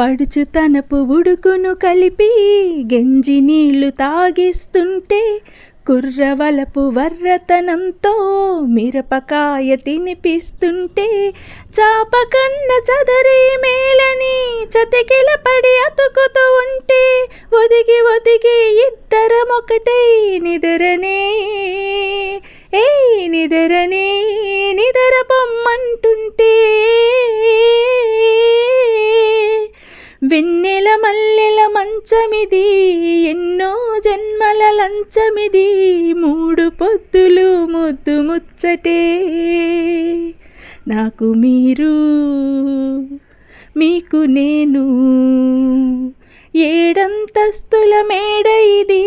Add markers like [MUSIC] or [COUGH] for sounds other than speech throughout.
పడుచు తనపు ఉడుకును కలిపి గెంజి నీళ్ళు తాగిస్తుంటే కుర్రవలపు వర్రతనంతో మిరపకాయ తినిపిస్తుంటే చాపకన్న చదరే మేలని చతికిల పడి అతుకుతూ ఉంటే ఒదిగి ఒదిగి ఇద్దరం ఒకటే నిదరనే. ఏ నిదరనే నిదర పొమ్మంటుంటే వెన్నెల మల్లెల మంచమిది ఎన్నో జన్మల లంచమిది మూడు పొద్దులు ముద్దు ముచ్చటే. నాకు మీరు మీకు నేను ఏడంతస్తుల మేడ ఇది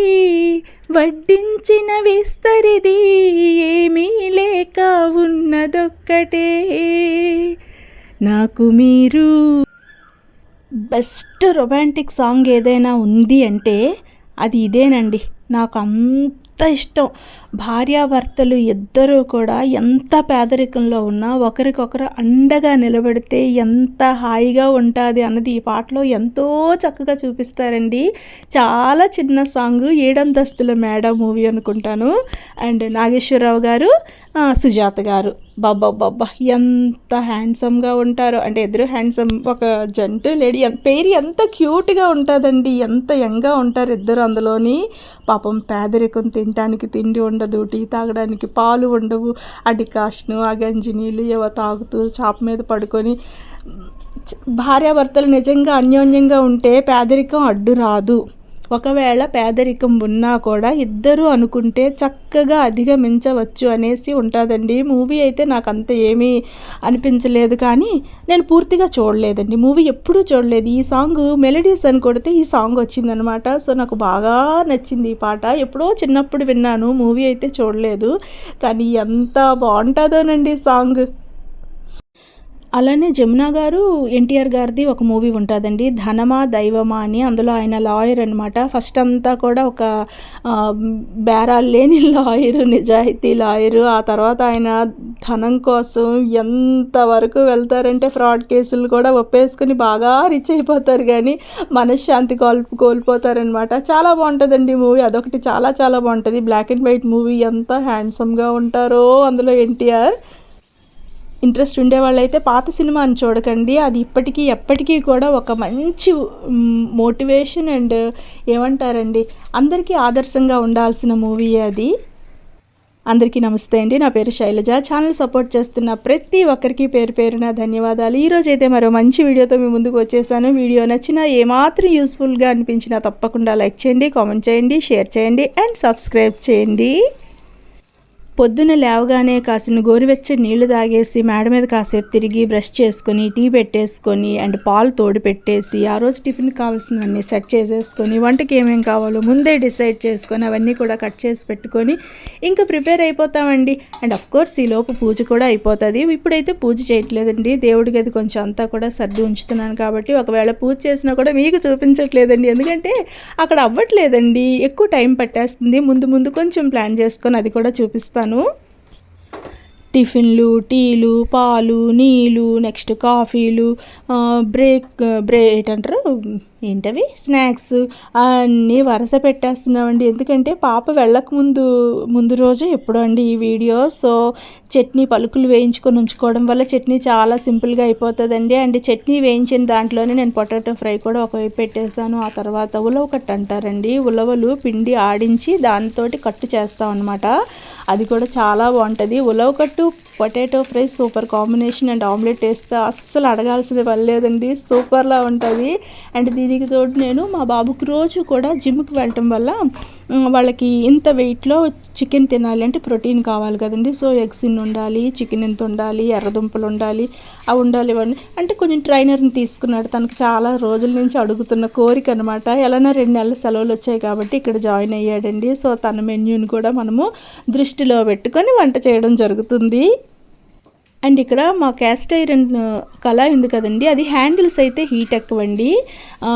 వడ్డించిన విస్తరిది ఏమీ లేక ఉన్నదొక్కటే. నాకు మీరు బెస్ట్ రొమాంటిక్ సాంగ్ ఏదైనా ఉంది అంటే అది ఇదేనండి. నాకు అంత ఇష్టం. భార్యాభర్తలు ఇద్దరూ కూడా ఎంత పేదరికంలో ఉన్నా ఒకరికొకరు అండగా నిలబడితే ఎంత హాయిగా ఉంటుంది అన్నది ఈ పాటలో ఎంతో చక్కగా చూపిస్తారండి. చాలా చిన్న సాంగ్ ఏడంతస్తుల మేడ మూవీ అనుకుంటాను. అండ్ నాగేశ్వరరావు గారు సుజాత గారు. బాబా బాబా ఎంత హ్యాండ్సమ్గా ఉంటారో. అంటే ఇద్దరు హ్యాండ్సమ్ ఒక జంటు లేడీ పేరు ఎంత క్యూట్గా ఉంటుందండి. ఎంత యంగ్గా ఉంటారు ఇద్దరు అందులోని. పాపం పేదరికం తినడానికి తిండి ఉండదు టీ తాగడానికి పాలు ఉండవు. ఆ డికాషను ఆ గంజి నీళ్ళు ఏవో తాగుతూ చాప మీద పడుకొని భార్యాభర్తలు నిజంగా అన్యోన్యంగా ఉంటే పేదరికం అడ్డు రాదు ఒకవేళ పేదరికం ఉన్నా కూడా ఇద్దరు అనుకుంటే చక్కగా అధిగమించవచ్చు అనేసి ఉంటుందండి. మూవీ అయితే నాకు అంత ఏమీ అనిపించలేదు కానీ నేను పూర్తిగా చూడలేదండి. మూవీ ఎప్పుడూ చూడలేదు. ఈ సాంగ్ మెలడీస్ అని కొడితే ఈ సాంగ్ వచ్చిందనమాట సో నాకు బాగా నచ్చింది ఈ పాట. ఎప్పుడో చిన్నప్పుడు విన్నాను. మూవీ అయితే చూడలేదు. కానీ ఎంత బాగుంటుందోనండి సాంగ్. అలానే జమున గారు ఎన్టీఆర్ గారిది ఒక మూవీ ఉంటుందండి. ధనమా దైవమా అని అందులో ఆయన లాయర్ అనమాట ఫస్ట్ అంతా కూడా ఒక బేరాలు లేని [LAUGHS] లాయరు నిజాయితీ లాయరు. ఆ తర్వాత ఆయన ధనం కోసం ఎంతవరకు వెళ్తారంటే ఫ్రాడ్ కేసులు కూడా ఒప్పేసుకుని బాగా రిచ్ అయిపోతారు కానీ మనశ్శాంతి కోల్ కోల్పోతారనమాట చాలా బాగుంటుందండి మూవీ. అదొకటి చాలా చాలా బాగుంటుంది. బ్లాక్ అండ్ వైట్ మూవీ ఎంత హ్యాండ్సమ్గా ఉంటారో అందులో ఎన్టీఆర్. ఇంట్రెస్ట్ ఉండే వాళ్ళైతే పాత సినిమాని చూడకండి. అది ఇప్పటికీ ఎప్పటికీ కూడా ఒక మంచి మోటివేషన్ అండ్ ఏమంటారండి? అందరికీ ఆదర్శంగా ఉండాల్సిన మూవీ అది. అందరికీ నమస్తే అండి. నా పేరు శైలజ. ఛానల్ సపోర్ట్ చేస్తున్న ప్రతి ఒక్కరికి పేరు పేరున ధన్యవాదాలు. ఈరోజు అయితే మరో మంచి వీడియోతో మీ ముందుకు వచ్చేసాను. వీడియో నచ్చినా ఏమాత్రం యూస్ఫుల్గా అనిపించినా తప్పకుండా లైక్ చేయండి కామెంట్ చేయండి షేర్ చేయండి అండ్ సబ్స్క్రైబ్ చేయండి. పొద్దున లేవగానే కాసిన గోరువెచ్చని నీళ్ళు తాగేసి మేడ మీద కాసేపు తిరిగి బ్రష్ చేసుకొని టీ పెట్టేసుకొని అండ్ పాలు తోడు పెట్టేసి ఆ రోజు టిఫిన్ కావాల్సినవన్నీ సెట్ చేసేసుకొని వంటకి ఏమేమి కావాలో ముందే డిసైడ్ చేసుకొని అవన్నీ కూడా కట్ చేసి పెట్టుకొని ఇంకా ప్రిపేర్ అయిపోతామండి. అండ్ అఫ్ కోర్స్ ఈ లోపు పూజ కూడా అయిపోతుంది. ఇప్పుడైతే పూజ చేయట్లేదండి. దేవుడి గది కొంచెం అంతా కూడా సర్ది ఉంచుతున్నాను కాబట్టి ఒకవేళ పూజ చేసినా కూడా మీకు చూపించట్లేదండి. ఎందుకంటే అక్కడ అవ్వట్లేదండి. ఎక్కువ టైం పట్టేస్తుంది. ముందు ముందు కొంచెం ప్లాన్ చేసుకొని అది కూడా చూపిస్తాను. టిఫిన్లు టీలు పాలు నీళ్ళు నెక్స్ట్ కాఫీలు బ్రేక్ బ్రే ఏంటంటారు? ఏంటవి? స్నాక్స్. అన్నీ వరుస పెట్టేస్తున్నామండి. ఎందుకంటే పాప వెళ్ళక ముందు ముందు రోజు ఎప్పుడో అండి ఈ వీడియో. సో చట్నీ పలుకులు వేయించుకొని ఉంచుకోవడం వల్ల చట్నీ చాలా సింపుల్గా అయిపోతుందండి. అండ్ చట్నీ వేయించిన దాంట్లోనే నేను పొటాటో ఫ్రై కూడా ఒకవైపు పెట్టేశాను. ఆ తర్వాత ఉలవకట్టు అంటారండి. ఉలవలు పిండి ఆడించి దానితో కట్టు చేస్తాం అనమాట అది కూడా చాలా బాగుంటుంది. ఉలవ కట్టు potato fry super combination and omelette వేస్తే అస్సలు అడగాల్సిన పని లేదండి. సూపర్లా ఉంటుంది. అండ్ దీనికి తోడు నేను మా బాబుకి రోజు కూడా జిమ్కి వెళ్ళటం వల్ల వాళ్ళకి ఇంత వెయిట్లో చికెన్ తినాలి అంటే ప్రోటీన్ కావాలి కదండి. సో ఎగ్స్ ఇన్ ఉండాలి చికెన్ ఎంత ఉండాలి ఎర్రదుంపలు ఉండాలి అవి ఉండాలి ఇవన్నీ. అంటే కొంచెం ట్రైనర్ని తీసుకున్నాడు. తనకు చాలా రోజుల నుంచి అడుగుతున్న కోరిక అనమాట ఎలానా రెండు నెలల సెలవులు వచ్చాయి కాబట్టి ఇక్కడ జాయిన్ అయ్యాడండి. సో తన మెన్యూని కూడా మనము దృష్టిలో పెట్టుకొని వంట చేయడం జరుగుతుంది. అండ్ ఇక్కడ మా క్యాస్ట్ ఐరన్ కళ ఉంది కదండి. అది హ్యాండిల్స్ అయితే హీట్ ఎక్కువండి.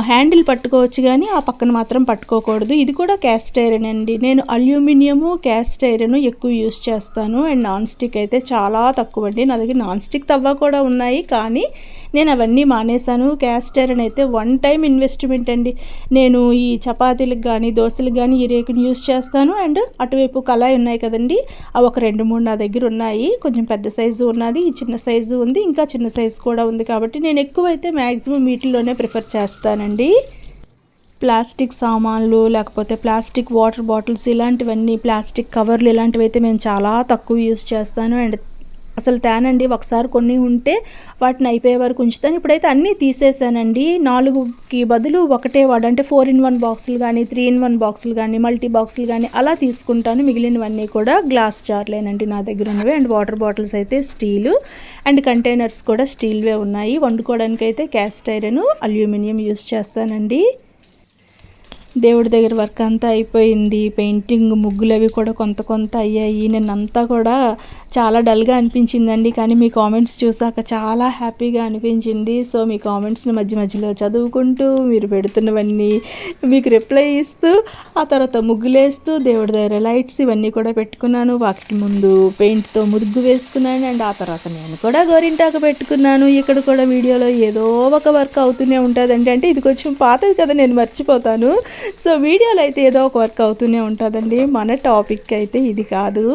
హ్యాండిల్ పట్టుకోవచ్చు కానీ ఆ పక్కన మాత్రం పట్టుకోకూడదు. ఇది కూడా క్యాస్ట్ ఐరన్ అండి. నేను అల్యూమినియము క్యాస్ట్ ఐరన్ ఎక్కువ యూస్ చేస్తాను. అండ్ నాన్ స్టిక్ అయితే చాలా తక్కువ అండి నా దగ్గర నాన్ స్టిక్ తవ్వ కూడా ఉన్నాయి. కానీ నేను అవన్నీ మానేశాను. క్యాస్ట్ అయితే వన్ టైం ఇన్వెస్ట్మెంట్ అండి. నేను ఈ చపాతీలకు కానీ దోశలకు కానీ ఈ రేకుని యూస్ చేస్తాను. అండ్ అటువైపు కళాయి ఉన్నాయి కదండి. అవి ఒక రెండు మూడు నా దగ్గర ఉన్నాయి. కొంచెం పెద్ద సైజు ఉన్నది ఈ చిన్న సైజు ఉంది ఇంకా చిన్న సైజు కూడా ఉంది కాబట్టి నేను ఎక్కువైతే మ్యాక్సిమం వీటిల్లోనే ప్రిఫర్ చేస్తానండి. ప్లాస్టిక్ సామాన్లు లేకపోతే ప్లాస్టిక్ వాటర్ బాటిల్స్ ఇలాంటివన్నీ ప్లాస్టిక్ కవర్లు ఇలాంటివి అయితే మేము చాలా తక్కువ యూస్ చేస్తాను. అండ్ అసలు తేనండి ఒకసారి కొన్ని ఉంటే వాటిని అయిపోయే వరకు ఉంచుతాను. ఇప్పుడైతే అన్నీ తీసేసానండి. నాలుగుకి బదులు ఒకటే వాడు అంటే ఫోర్ ఇన్ వన్ బాక్సులు కానీ త్రీ ఇన్ వన్ బాక్సులు కానీ మల్టీ బాక్సులు కానీ అలా తీసుకుంటాను. మిగిలినవన్నీ కూడా గ్లాస్ జార్లేనండి నా దగ్గర ఉన్నవి. అండ్ వాటర్ బాటిల్స్ అయితే స్టీలు. అండ్ కంటైనర్స్ కూడా స్టీల్వే ఉన్నాయి. వండుకోవడానికి అయితే క్యాస్ట్ ఐరన్ అల్యూమినియం యూస్ చేస్తానండి. దేవుడి దగ్గర వర్క్ అంతా అయిపోయింది. పెయింటింగ్ ముగ్గులు అవి కూడా కొంత కొంత అయ్యాయి. నేను అంతా కూడా చాలా డల్గా అనిపించిందండి కానీ మీ కామెంట్స్ చూసాక చాలా హ్యాపీగా అనిపించింది. సో మీ కామెంట్స్ని మధ్య మధ్యలో చదువుకుంటూ మీరు పెడుతున్నవన్నీ మీకు రిప్లై ఇస్తూ ఆ తర్వాత ముగ్గులేస్తూ దేవుడి దగ్గర లైట్స్ ఇవన్నీ కూడా పెట్టుకున్నాను. వాటికి ముందు పెయింట్తో ముగ్గు వేసుకున్నాను. అండ్ ఆ తర్వాత నేను కూడా గోరింటాకు పెట్టుకున్నాను. ఇక్కడ కూడా వీడియోలో ఏదో ఒక వర్క్ అవుతూనే ఉంటుందండి. అంటే ఇది కొంచెం పాతది కదా నేను మర్చిపోతాను. సో వీడియోలో అయితే ఏదో ఒక వర్క్ అవుతూనే ఉంటుందండి. మన టాపిక్ అయితే ఇది కాదు.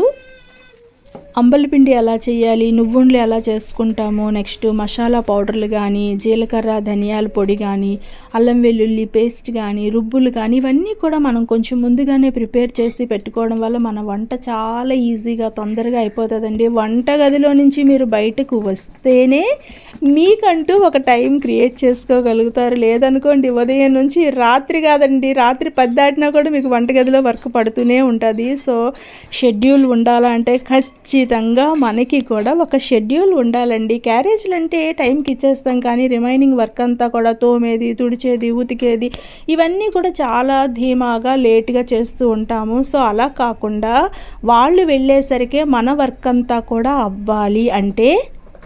అంబలిపిండి ఎలా చేయాలి నువ్వుండ్లు ఎలా చేసుకుంటాము నెక్స్ట్ మసాలా పౌడర్లు కానీ జీలకర్ర ధనియాల పొడి కానీ అల్లం వెల్లుల్లి పేస్ట్ కానీ రుబ్బులు కానీ ఇవన్నీ కూడా మనం కొంచెం ముందుగానే ప్రిపేర్ చేసి పెట్టుకోవడం వల్ల మన వంట చాలా ఈజీగా తొందరగా అయిపోతుందండి. వంట గదిలో నుంచి మీరు బయటకు వస్తేనే మీకంటూ ఒక టైం క్రియేట్ చేసుకోగలుగుతారు. లేదనుకోండి ఉదయం నుంచి రాత్రి కాదండి రాత్రి పది దాటినా కూడా మీకు వంటగదిలో వర్క్ పడుతూనే ఉంటుంది. సో షెడ్యూల్ ఉండాలంటే ఖచ్చితంగా ఖచ్చితంగా మనకి కూడా ఒక షెడ్యూల్ ఉండాలండి. క్యారేజ్లు అంటే టైంకి ఇచ్చేస్తాం కానీ రిమైనింగ్ వర్క్ అంతా కూడా తోమేది తుడిచేది ఉతికేది ఇవన్నీ కూడా చాలా ధీమాగా లేట్గా చేస్తూ ఉంటాము. సో అలా కాకుండా వాళ్ళు వెళ్ళేసరికి మన వర్క్ అంతా కూడా అవ్వాలి. అంటే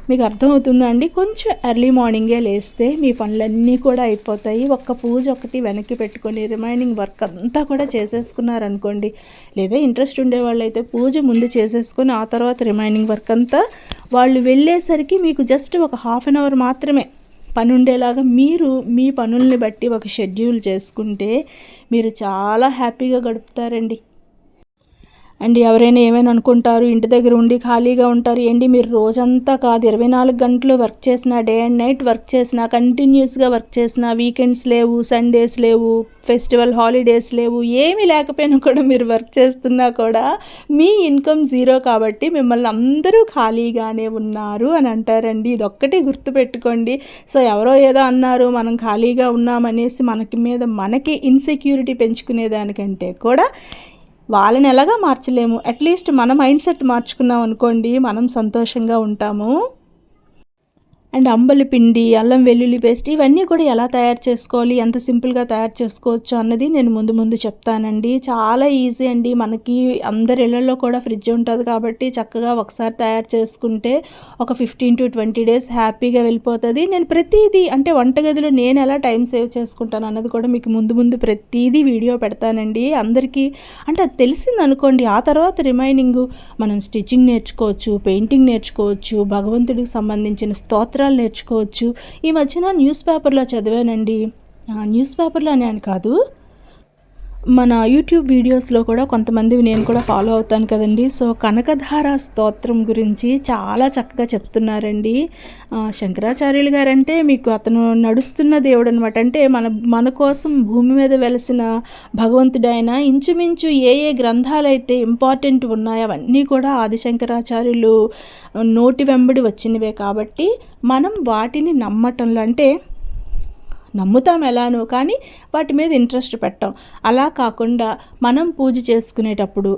మీకు అర్థమవుతుందా అండి? కొంచెం ఎర్లీ మార్నింగే లేస్తే మీ పనులన్నీ కూడా అయిపోతాయి. ఒక్క పూజ ఒకటి వెనక్కి పెట్టుకొని రిమైనింగ్ వర్క్ అంతా కూడా చేసేసుకున్నారనుకోండి లేదా ఇంట్రెస్ట్ ఉండేవాళ్ళు అయితే పూజ ముందు చేసేసుకొని ఆ తర్వాత రిమైనింగ్ వర్క్ అంతా వాళ్ళు వెళ్ళేసరికి మీకు జస్ట్ ఒక హాఫ్ అన్ అవర్ మాత్రమే పని ఉండేలాగా మీరు మీ పనుల్ని బట్టి ఒక షెడ్యూల్ చేసుకుంటే మీరు చాలా హ్యాపీగా గడుపుతారండి. అండ్ ఎవరైనా ఏమైనా అనుకుంటారు ఇంటి దగ్గర ఉండి ఖాళీగా ఉంటారు ఏంటి మీరు రోజంతా కాదు ఇరవై నాలుగు గంటలు వర్క్ చేసిన డే అండ్ నైట్ వర్క్ చేసిన కంటిన్యూస్గా వర్క్ చేసిన వీకెండ్స్ లేవు సండేస్ లేవు ఫెస్టివల్ హాలిడేస్ లేవు ఏమీ లేకపోయినా కూడా మీరు వర్క్ చేస్తున్నా కూడా మీ ఇన్కమ్ జీరో కాబట్టి మిమ్మల్ని అందరూ ఖాళీగానే ఉన్నారు అని అంటారండి. ఇది ఒక్కటి గుర్తుపెట్టుకోండి. సో ఎవరో ఏదో అన్నారు మనం ఖాళీగా ఉన్నామనేసి మనకి మీద మనకి ఇన్సెక్యూరిటీ పెంచుకునేదానికంటే కూడా వాళ్ళని ఎలాగా మార్చలేము? అట్లీస్ట్ మన మైండ్ సెట్ మార్చుకున్నాం అనుకోండి మనం సంతోషంగా ఉంటాము. అండ్ అంబలి పిండి అల్లం వెల్లుల్లి పేస్ట్ ఇవన్నీ కూడా ఎలా తయారు చేసుకోవాలి ఎంత సింపుల్గా తయారు చేసుకోవచ్చు అన్నది నేను ముందు ముందు చెప్తానండి. చాలా ఈజీ అండి. మనకి అందరి ఇళ్ళలో కూడా ఫ్రిడ్జ్ ఉంటుంది కాబట్టి చక్కగా ఒకసారి తయారు చేసుకుంటే ఒక ఫిఫ్టీన్ టు ట్వంటీ డేస్ హ్యాపీగా వెళ్ళిపోతుంది. నేను ప్రతిదీ అంటే వంటగదిలో నేను ఎలా టైం సేవ్ చేసుకుంటాను అన్నది కూడా మీకు ముందు ముందు ప్రతిదీ వీడియో పెడతానండి. అందరికీ అంటే అది తెలిసింది అనుకోండి. ఆ తర్వాత రిమైనింగ్ మనం స్టిచ్చింగ్ నేర్చుకోవచ్చు పెయింటింగ్ నేర్చుకోవచ్చు భగవంతుడికి సంబంధించిన స్తోత్ర మంత్రాలు నేర్చుకోవచ్చు. ఈ మధ్యన న్యూస్ పేపర్లో చదివానండి. న్యూస్ పేపర్లో అని కాదు. మన యూట్యూబ్ వీడియోస్లో కూడా కొంతమంది నేను కూడా ఫాలో అవుతాను కదండి. సో కనకధార స్తోత్రం గురించి చాలా చక్కగా చెప్తున్నారండి. శంకరాచార్యులు గారంటే మీకు అతను నడుస్తున్న దేవుడు అనమాట అంటే మన మన కోసం భూమి మీద వెలసిన భగవంతుడైన ఇంచుమించు ఏ ఏ గ్రంథాలు అయితే ఇంపార్టెంట్ ఉన్నాయో అవన్నీ కూడా ఆదిశంకరాచార్యులు నోటి వెంబడి వచ్చినవే కాబట్టి మనం వాటిని నమ్మటంలో అంటే నమ్ముతాం ఎలానో కానీ వాటి మీద ఇంట్రెస్ట్ పెట్టాం. అలా కాకుండా మనం పూజ చేసుకునేటప్పుడు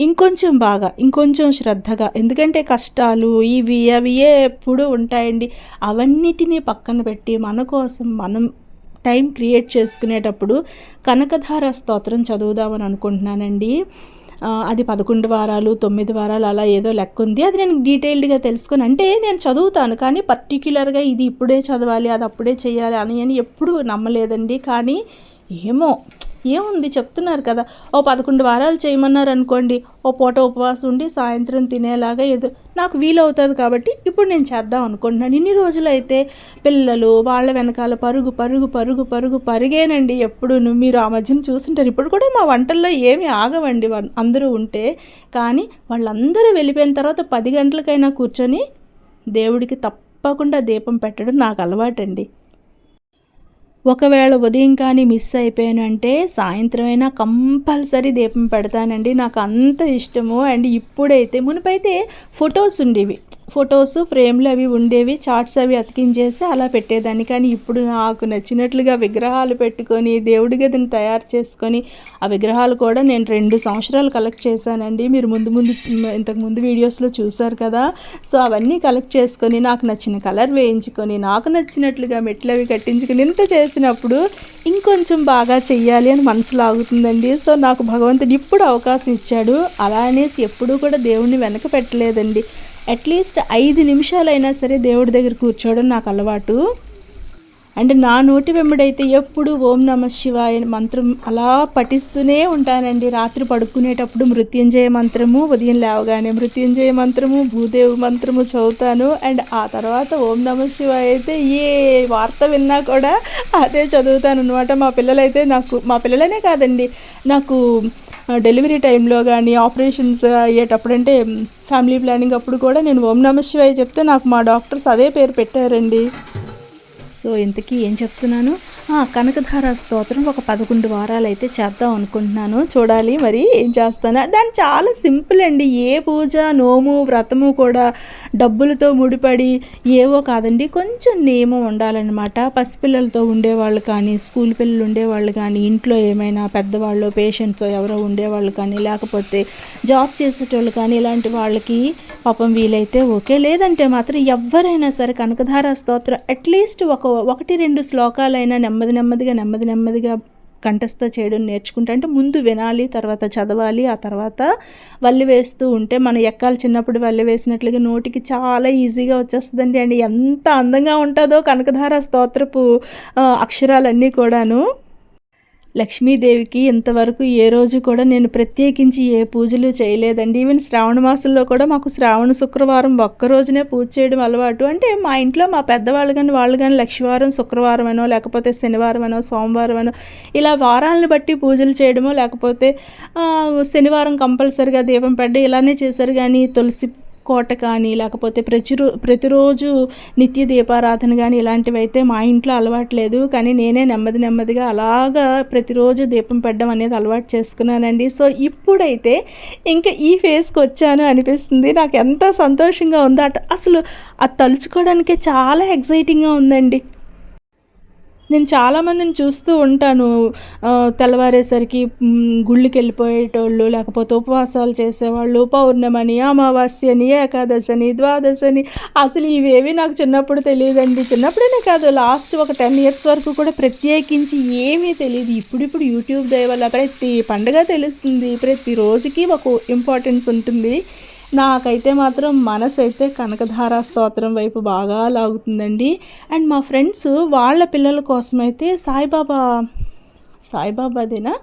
ఇంకొంచెం బాగా ఇంకొంచెం శ్రద్ధగా ఎందుకంటే కష్టాలు ఇవి అవి ఎప్పుడు ఉంటాయండి. అవన్నిటినీ పక్కన పెట్టి మన కోసం మనం టైం క్రియేట్ చేసుకునేటప్పుడు కనకధార స్తోత్రం చదువుదామని అనుకుంటున్నానండి. అది పదకొండు వారాలు తొమ్మిది వారాలు అలా ఏదో లెక్క ఉంది. అది నేను డీటెయిల్డ్గా తెలుసుకుని అంటే నేను చదువుతాను కానీ పర్టిక్యులర్గా ఇది ఇప్పుడే చదవాలి అది అప్పుడే చేయాలి అని అని ఎప్పుడు నమ్మలేదండి. కానీ ఏమో ఏముంది? చెప్తున్నారు కదా. ఓ పదకొండు వారాలు చేయమన్నారు అనుకోండి ఓ పూట ఉపవాసం ఉండి సాయంత్రం తినేలాగా ఏదో నాకు వీలవుతుంది కాబట్టి ఇప్పుడు నేను చేద్దాం అనుకుంటున్నాను. ఇన్ని రోజులు అయితే పిల్లలు వాళ్ళ వెనకాల పరుగు పరుగు పరుగు పరుగు పరిగేనండి ఎప్పుడు మీరు ఆ మధ్యన చూసుంటారు. ఇప్పుడు కూడా మా వంటల్లో ఏమి ఆగవండి అందరూ ఉంటే. కానీ వాళ్ళందరూ వెళ్ళిపోయిన తర్వాత పది గంటలకైనా కూర్చొని దేవుడికి తప్పకుండా దీపం పెట్టడం నాకు అలవాటండి. ఒకవేళ ఉదయం కానీ మిస్ అయిపోయానంటే సాయంత్రం అయినా కంపల్సరీ దీపం పెడతానండి. నాకు అంత ఇష్టము. అండ్ ఇప్పుడైతే మునిపైతే ఫొటోస్ ఉండేవి. ఫొటోస్ ఫ్రేమ్లు అవి ఉండేవి చార్ట్స్ అవి అతికించేసి అలా పెట్టేదాన్ని. కానీ ఇప్పుడు నాకు నచ్చినట్లుగా విగ్రహాలు పెట్టుకొని దేవుడి గదిని తయారు చేసుకొని ఆ విగ్రహాలు కూడా నేను రెండు సంవత్సరాలు కలెక్ట్ చేశానండి. మీరు ముందు ముందు ఇంతకు ముందు వీడియోస్లో చూసారు కదా. సో అవన్నీ కలెక్ట్ చేసుకొని నాకు నచ్చిన కలర్ వేయించుకొని నాకు నచ్చినట్లుగా మెట్లు అవి కట్టించుకొని ఇంత చేసినప్పుడు ఇంకొంచెం బాగా చెయ్యాలి అని మనసు లాగుతుందండి సో నాకు భగవంతుడు ఇప్పుడు అవకాశం ఇచ్చాడు. అలా అనేసి ఎప్పుడూ కూడా దేవుణ్ణి వెనక పెట్టలేదండి. అట్లీస్ట్ ఐదు నిమిషాలైనా సరే దేవుడి దగ్గర కూర్చోవడం నాకు అలవాటు. అంటే నా నోటి వెంబడైతే ఎప్పుడు ఓం నమ శివాయ మంత్రం అలా పఠిస్తూనే ఉంటానండి. రాత్రి పడుకునేటప్పుడు మృత్యుంజయ మంత్రము ఉదయం లేవగానే మృత్యుంజయ మంత్రము భూదేవి మంత్రము చదువుతాను. అండ్ ఆ తర్వాత ఓం నమ శివాయ అయితే ఏ వార్త విన్నా కూడా అదే చదువుతాను అనమాట మా పిల్లలైతే నాకు మా పిల్లలనే కాదండి. నాకు డెలివరీ టైంలో కానీ ఆపరేషన్స్ అయ్యేటప్పుడు అంటే ఫ్యామిలీ ప్లానింగ్ అప్పుడు కూడా నేను ఓం నమ శివాయ చెప్తే నాకు మా డాక్టర్స్ అదే పేరు పెట్టారండి. సో ఇంతకీ ఏం చెప్తున్నాను? కనకధార స్తోత్రం ఒక పదకొండు వారాలు అయితే చేద్దాం అనుకుంటున్నాను. చూడాలి మరి ఏం చేస్తాను. దాని చాలా సింపుల్ అండి. ఏ పూజ నోము వ్రతము కూడా డబ్బులతో ముడిపడి ఏవో కాదండి కొంచెం నియమం ఉండాలన్నమాట. పసిపిల్లలతో ఉండేవాళ్ళు కానీ స్కూల్ పిల్లలు ఉండేవాళ్ళు కానీ ఇంట్లో ఏమైనా పెద్దవాళ్ళు పేషెంట్స్ ఎవరో ఉండేవాళ్ళు కానీ లేకపోతే జాబ్ చేసేటోళ్ళు కానీ ఇలాంటి వాళ్ళకి పాపం వీలైతే ఓకే. లేదంటే మాత్రం ఎవరైనా సరే కనకధార స్తోత్రం అట్లీస్ట్ ఒక ఒకటి రెండు శ్లోకాలైనా నెమ్మది నెమ్మదిగా నెమ్మది నెమ్మదిగా కంఠస్థ చేయడం నేర్చుకుంటా అంటే ముందు వినాలి తర్వాత చదవాలి ఆ తర్వాత వల్లి వేస్తూ ఉంటే మన ఎక్కాలు చిన్నప్పుడు వల్లి వేసినట్లుగా నోటికి చాలా ఈజీగా వచ్చేస్తుందండి. అండి ఎంత అందంగా ఉంటుందో కనకధార స్తోత్రపు అక్షరాలన్నీ కూడాను. లక్ష్మీదేవికి ఇంతవరకు ఏ రోజు కూడా నేను ప్రత్యేకించి ఏ పూజలు చేయలేదండి. ఈవెన్ శ్రావణ మాసంలో కూడా మాకు శ్రావణ శుక్రవారం ఒక్క రోజునే పూజ చేయడం అలవాటు. అంటే మా ఇంట్లో మా పెద్దవాళ్ళు కానీ వాళ్ళు కానీ లక్షవారం శుక్రవారం అనో లేకపోతే శనివారం అనో సోమవారం అనో ఇలా వారాలను బట్టి పూజలు చేయడమో లేకపోతే శనివారం కంపల్సరిగా దీపం పెట్టడం ఇలానే చేశారు. కానీ తులసి కోట కానీ లేకపోతే ప్రతిరో ప్రతిరోజు నిత్య దీపారాధన కానీ ఇలాంటివి అయితే మా ఇంట్లో అలవాటు లేదు. కానీ నేనే నెమ్మది నెమ్మదిగా అలాగా ప్రతిరోజు దీపం పెట్టడం అనేది అలవాటు చేసుకున్నానండి. సో ఇప్పుడైతే ఇంకా ఈ ఫేస్కి వచ్చాను అనిపిస్తుంది. నాకు ఎంత సంతోషంగా ఉందో అట అసలు అది తలుచుకోవడానికే చాలా ఎగ్జైటింగ్గా ఉందండి. నేను చాలామందిని చూస్తూ ఉంటాను. తెల్లవారేసరికి మ్, గుళ్ళకి వెళ్ళిపోయేటోళ్ళు లేకపోతే ఉపవాసాలు చేసేవాళ్ళు పౌర్ణమని అమావాస్యని ఏకాదశని ద్వాదశని అసలు ఇవేవి నాకు చిన్నప్పుడు తెలియదండి. చిన్నప్పుడే కాదు లాస్ట్ ఒక టెన్ ఇయర్స్ వరకు కూడా ప్రత్యేకించి ఏమీ తెలియదు. ఇప్పుడిప్పుడు యూట్యూబ్ దయ వల్ల ప్రతి పండుగ తెలుస్తుంది. ప్రతి రోజుకి ఒక ఇంపార్టెన్స్ ఉంటుంది. నాకైతే మాత్రం మనసు అయితే కనకధార స్తోత్రం వైపు బాగా లాగుతుందండి. అండ్ మా ఫ్రెండ్స్ వాళ్ళ పిల్లల కోసమైతే సాయిబాబా సాయిబాబాదేనా?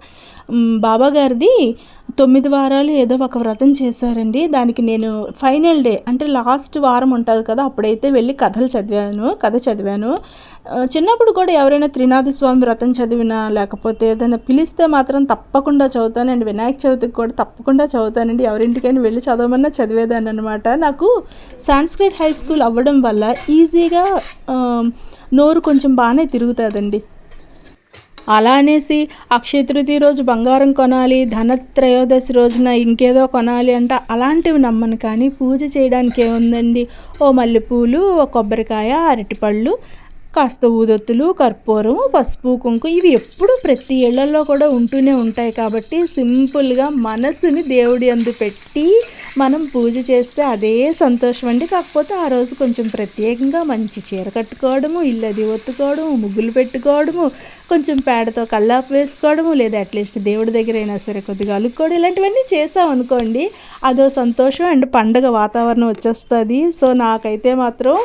బాబా గారిది తొమ్మిది వారాలు ఏదో ఒక వ్రతం చేశారండి. దానికి నేను ఫైనల్ డే అంటే లాస్ట్ వారం ఉంటుంది కదా అప్పుడైతే వెళ్ళి కథలు చదివాను కథ చదివాను. చిన్నప్పుడు కూడా ఎవరైనా త్రినాథ స్వామి వ్రతం చదివినా లేకపోతే ఏదైనా పిలిస్తే మాత్రం తప్పకుండా చదువుతానండి. వినాయక చవితికి కూడా తప్పకుండా చదువుతానండి. ఎవరింటికైనా వెళ్ళి చదవమన్నా చదివేదాన్ని అనమాట నాకు సాంస్క్రిట్ హై స్కూల్ అవ్వడం వల్ల ఈజీగా నోరు కొంచెం బాగానే తిరుగుతుందండి. అలా అనేసి అక్షయ తృతీయ రోజు బంగారం కొనాలి ధనత్రయోదశి రోజున ఇంకేదో కొనాలి అంటే అలాంటివి నమ్మను. కానీ పూజ చేయడానికి ఏముందండి ఓ మల్లెపూలు ఓ కొబ్బరికాయ అరటిపళ్ళు కాస్త ఊదొత్తులు కర్పూరం పసుపు కుంకుమ ఇవి ఎప్పుడు ప్రతి ఇళ్ళలో కూడా ఉంటూనే ఉంటాయి కాబట్టి సింపుల్గా మనసుని దేవుడి అందు పెట్టి మనం పూజ చేస్తే అదే సంతోషం అండి. కాకపోతే ఆ రోజు కొంచెం ప్రత్యేకంగా మంచి చీర కట్టుకోవడము ఇల్లది ఒత్తుకోవడము ముగ్గులు పెట్టుకోవడము కొంచెం పేడతో కల్లాపు వేసుకోవడము లేదా అట్లీస్ట్ దేవుడి దగ్గర అయినా సరే కొద్దిగా అలుక్కోవడం ఇలాంటివన్నీ చేసాం అనుకోండి అదో సంతోషం అండ్ పండగ వాతావరణం వచ్చేస్తుంది. సో నాకైతే మాత్రం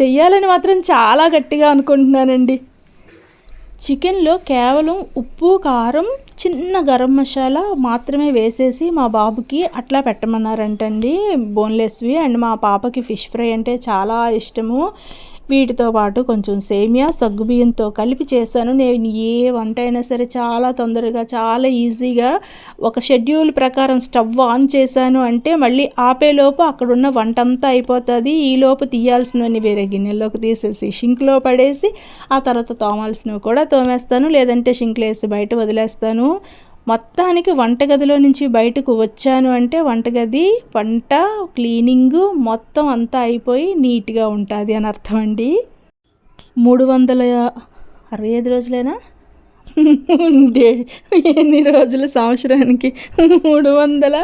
చెయ్యాలని మాత్రం చాలా గట్టిగా అనుకుంటున్నానండి. చికెన్లో కేవలం ఉప్పు కారం చిన్న గరం మసాలా మాత్రమే వేసేసి మా బాబుకి అట్లా పెట్టమన్నారంటండి బోన్లెస్వి అండ్ మా పాపకి ఫిష్ ఫ్రై అంటే చాలా ఇష్టము. వీటితో పాటు కొంచెం సేమియా సగ్గుబియ్యంతో కలిపి చేశాను. నేను ఏ వంట అయినా సరే చాలా తొందరగా చాలా ఈజీగా ఒక షెడ్యూల్ ప్రకారం స్టవ్ ఆన్ చేశాను. అంటే మళ్ళీ ఆపేలోపు అక్కడున్న వంట అంతా అయిపోతుంది ఈలోపు తీయాల్సినవన్నీ వేరే గిన్నెల్లోకి తీసేసి షింక్లో పడేసి ఆ తర్వాత తోమాల్సినవి కూడా తోమేస్తాను. లేదంటే షింక్లో వేసి బయట వదిలేస్తాను. మొత్తానికి వంటగదిలో నుంచి బయటకు వచ్చాను అంటే వంటగది వంట క్లీనింగ్ మొత్తం అంతా అయిపోయి నీట్గా ఉంటుంది అని అర్థం అండి. మూడు వందల అరవై ఐదు రోజులైనా? ఎన్ని రోజులు సంవత్సరానికి? మూడు వందల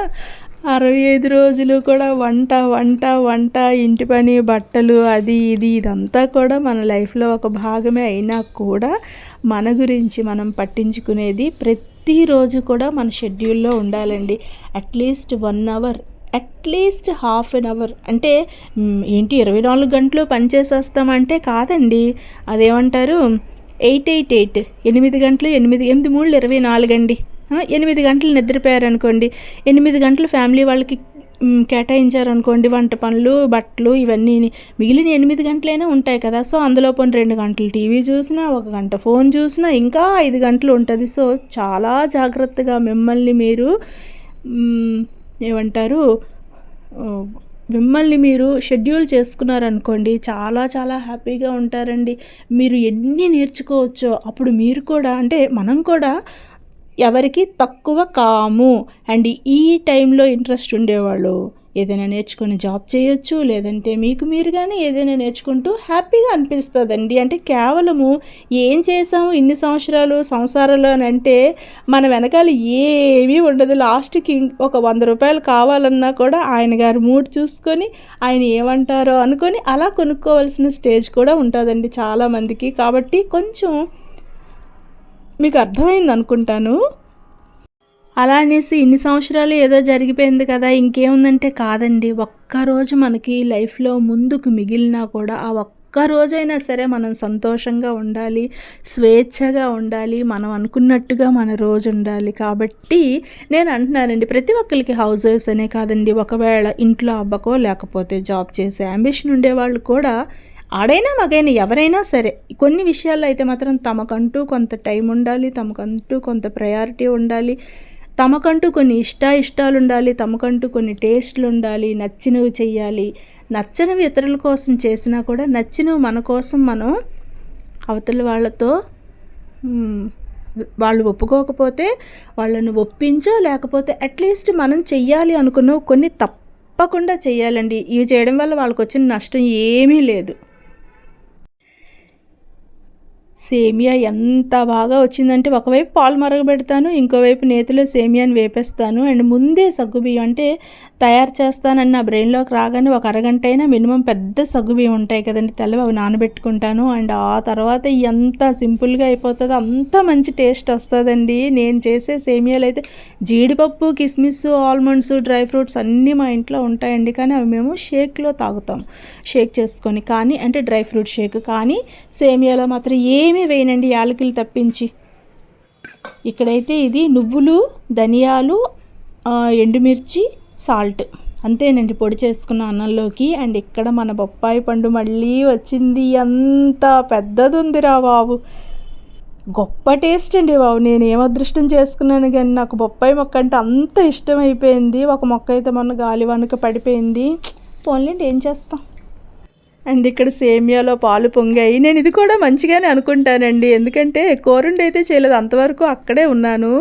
అరవై ఐదు రోజులు కూడా వంట వంట వంట ఇంటి పని బట్టలు అది ఇది ఇదంతా కూడా మన లైఫ్లో ఒక భాగమే అయినా కూడా మన గురించి మనం పట్టించుకునేది ప్రతి ప్రతిరోజు కూడా మన షెడ్యూల్లో ఉండాలండి. At least one hour at least half an hour అంటే ఏంటి ఇరవై నాలుగు గంటలు పనిచేసేస్తామంటే కాదండి. అదేమంటారు? ఎయిట్ ఎయిట్ ఎయిట్ ఎనిమిది గంటలు ఎనిమిది ఎనిమిది మూడు ఇరవై నాలుగు అండి ఎనిమిది గంటలు నిద్రపోయారనుకోండి. ఎనిమిది గంటలు ఫ్యామిలీ వాళ్ళకి కేటాయించారనుకోండి వంట పనులు బట్టలు ఇవన్నీ మిగిలిన ఎనిమిది గంటలైనా ఉంటాయి కదా. సో అందులో పని రెండు గంటలు టీవీ చూసినా ఒక గంట ఫోన్ చూసినా ఇంకా ఐదు గంటలు ఉంటుంది. సో చాలా జాగ్రత్తగా మిమ్మల్ని మీరు ఏమంటారు మిమ్మల్ని మీరు షెడ్యూల్ చేసుకున్నారనుకోండి చాలా చాలా హ్యాపీగా ఉంటారండి. మీరు ఎన్ని నేర్చుకోవచ్చో అప్పుడు మీరు కూడా అంటే మనం కూడా ఎవరికి తక్కువ కాము. అండ్ ఈ టైంలో ఇంట్రెస్ట్ ఉండేవాళ్ళు ఏదైనా నేర్చుకొని జాబ్ చేయొచ్చు లేదంటే మీకు మీరు కానీ ఏదైనా నేర్చుకుంటూ హ్యాపీగా అనిపిస్తుందండి. అంటే కేవలము ఏం చేసాము ఇన్ని సంవత్సరాలు సంసారాలు అని అంటే మన వెనకాల ఏమీ ఉండదు. లాస్ట్కి ఒక వంద రూపాయలు కావాలన్నా కూడా ఆయన గారి మూడ్ చూసుకొని ఆయన ఏమంటారో అనుకొని అలా కొనుక్కోవాల్సిన స్టేజ్ కూడా ఉంటుందండి చాలామందికి. కాబట్టి కొంచెం మీకు అర్థమైంది అనుకుంటాను. అలా అనేసి ఇన్ని సంవత్సరాలు ఏదో జరిగిపోయింది కదా ఇంకేముందంటే కాదండి. ఒక్కరోజు మనకి లైఫ్లో ముందుకు మిగిలినా కూడా ఆ ఒక్క రోజైనా సరే మనం సంతోషంగా ఉండాలి స్వేచ్ఛగా ఉండాలి మనం అనుకున్నట్టుగా మన రోజు ఉండాలి. కాబట్టి నేను అంటున్నానండి ప్రతి ఒక్కరికి హౌస్ వైఫ్స్ అనే కాదండి. ఒకవేళ ఇంట్లో అబ్బకో లేకపోతే జాబ్ చేసే అంబిషన్ ఉండేవాళ్ళు కూడా ఆడైనా మగైనా ఎవరైనా సరే కొన్ని విషయాల్లో అయితే మాత్రం తమకంటూ కొంత టైం ఉండాలి తమకంటూ కొంత ప్రయారిటీ ఉండాలి తమకంటూ కొన్ని ఇష్ట ఇష్టాలు ఉండాలి తమకంటూ కొన్ని టేస్ట్లు ఉండాలి నచ్చినవి చేయాలి నచ్చనివి ఇతరుల కోసం చేసినా కూడా నచ్చినవి మన కోసం మనం అవతల వాళ్ళతో వాళ్ళు ఒప్పుకోకపోతే వాళ్ళని ఒప్పించో లేకపోతే అట్లీస్ట్ మనం చెయ్యాలి అనుకున్న కొన్ని తప్పకుండా చేయాలండి ఇవి చేయడం వల్ల వాళ్ళకి వచ్చిన నష్టం ఏమీ లేదు. సేమియా ఎంత బాగా వచ్చిందంటే ఒకవైపు పాలు మరగబెడతాను ఇంకోవైపు నేతిలో సేమియాని వేపేస్తాను. అండ్ ముందే సగ్గుబియ్యం అంటే తయారు చేస్తానని నా బ్రెయిన్లోకి రాగానే ఒక అరగంట అయినా మినిమం పెద్ద సగ్గుబియ్యం ఉంటాయి కదండి తెల్లవి అవి నానబెట్టుకుంటాను. అండ్ ఆ తర్వాత ఎంత సింపుల్గా అయిపోతుందో అంత మంచి టేస్ట్ వస్తుందండి. నేను చేసే సేమియాలు అయితే జీడిపప్పు కిస్మిస్ ఆల్మండ్స్ డ్రై ఫ్రూట్స్ అన్నీ మా ఇంట్లో ఉంటాయండి. కానీ అవి మేము షేక్లో తాగుతాం షేక్ చేసుకొని. కానీ అంటే డ్రై ఫ్రూట్ షేక్. కానీ సేమియాలో మాత్రం ఏమి ఏమీ వేయనండి యాలకులు తప్పించి. ఇక్కడైతే ఇది నువ్వులు ధనియాలు ఎండుమిర్చి సాల్ట్. అంతేనండి పొడి చేసుకున్న అన్నంలోకి. అండ్ ఇక్కడ మన బొప్పాయి పండు మళ్ళీ వచ్చింది. అంత పెద్దది ఉందిరా బాబు. గొప్ప టేస్ట్ అండి బాబు. నేను ఏం అదృష్టం చేసుకున్నాను కానీ నాకు బొప్పాయి మొక్క అంటే అంత ఇష్టం అయిపోయింది ఒక మొక్క అయితే మొన్న గాలి వనుక పడిపోయింది. పోన్లేండి ఏం చేస్తాం? అండ్ ఇక్కడ సేమియాలో పాలు పొంగాయి. నేను ఇది కూడా మంచిగానే అనుకుంటానండి. ఎందుకంటే కోరుండి అయితే చేయలేదు. అంతవరకు అక్కడే ఉన్నాను.